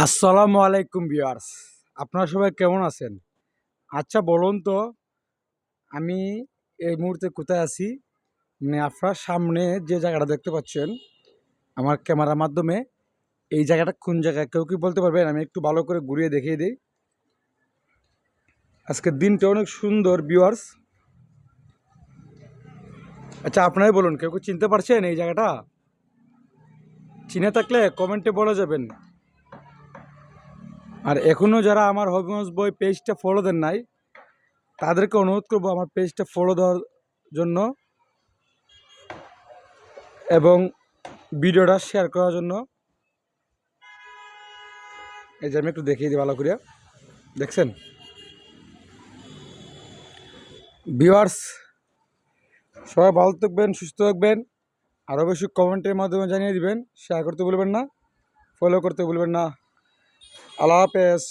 আসসালামু আলাইকুম ভিউয়ার্স। আপনারা সবাই কেমন আছেন? আচ্ছা বলুন তো, আমি এই মুহূর্তে কোথায় আছি? মানে আপনার সামনে যে জায়গাটা দেখতে পাচ্ছেন, আমার ক্যামেরার মাধ্যমে, এই জায়গাটা কোন জায়গায়, কেউ কি বলতে পারবেন? আমি একটু ভালো করে ঘুরিয়ে দেখিয়ে দিই। আজকের দিনটা অনেক সুন্দর ভিউয়ার্স। আচ্ছা আপনারাই বলুন, কেউ কি চিনতে পারছেন এই জায়গাটা? চিনে থাকলে কমেন্টে বলে যাবেন। আর এখনও যারা আমার হবিগঞ্জ বই পেজটা ফলো দেন নাই, তাদেরকে অনুরোধ করব আমার পেজটা ফলো দেওয়ার জন্য এবং ভিডিওটা শেয়ার করার জন্য। এই যে আমি একটু দেখিয়ে দিই ভালো করে দেখছেন? ভিউয়ার্স সবাই ভালো থাকবেন, সুস্থ থাকবেন আর অবশ্যই কমেন্টের মাধ্যমে জানিয়ে দিবেন শেয়ার করতে ভুলবেন না ফলো করতে ভুলবেন না। আল্লাহ হাফেজ।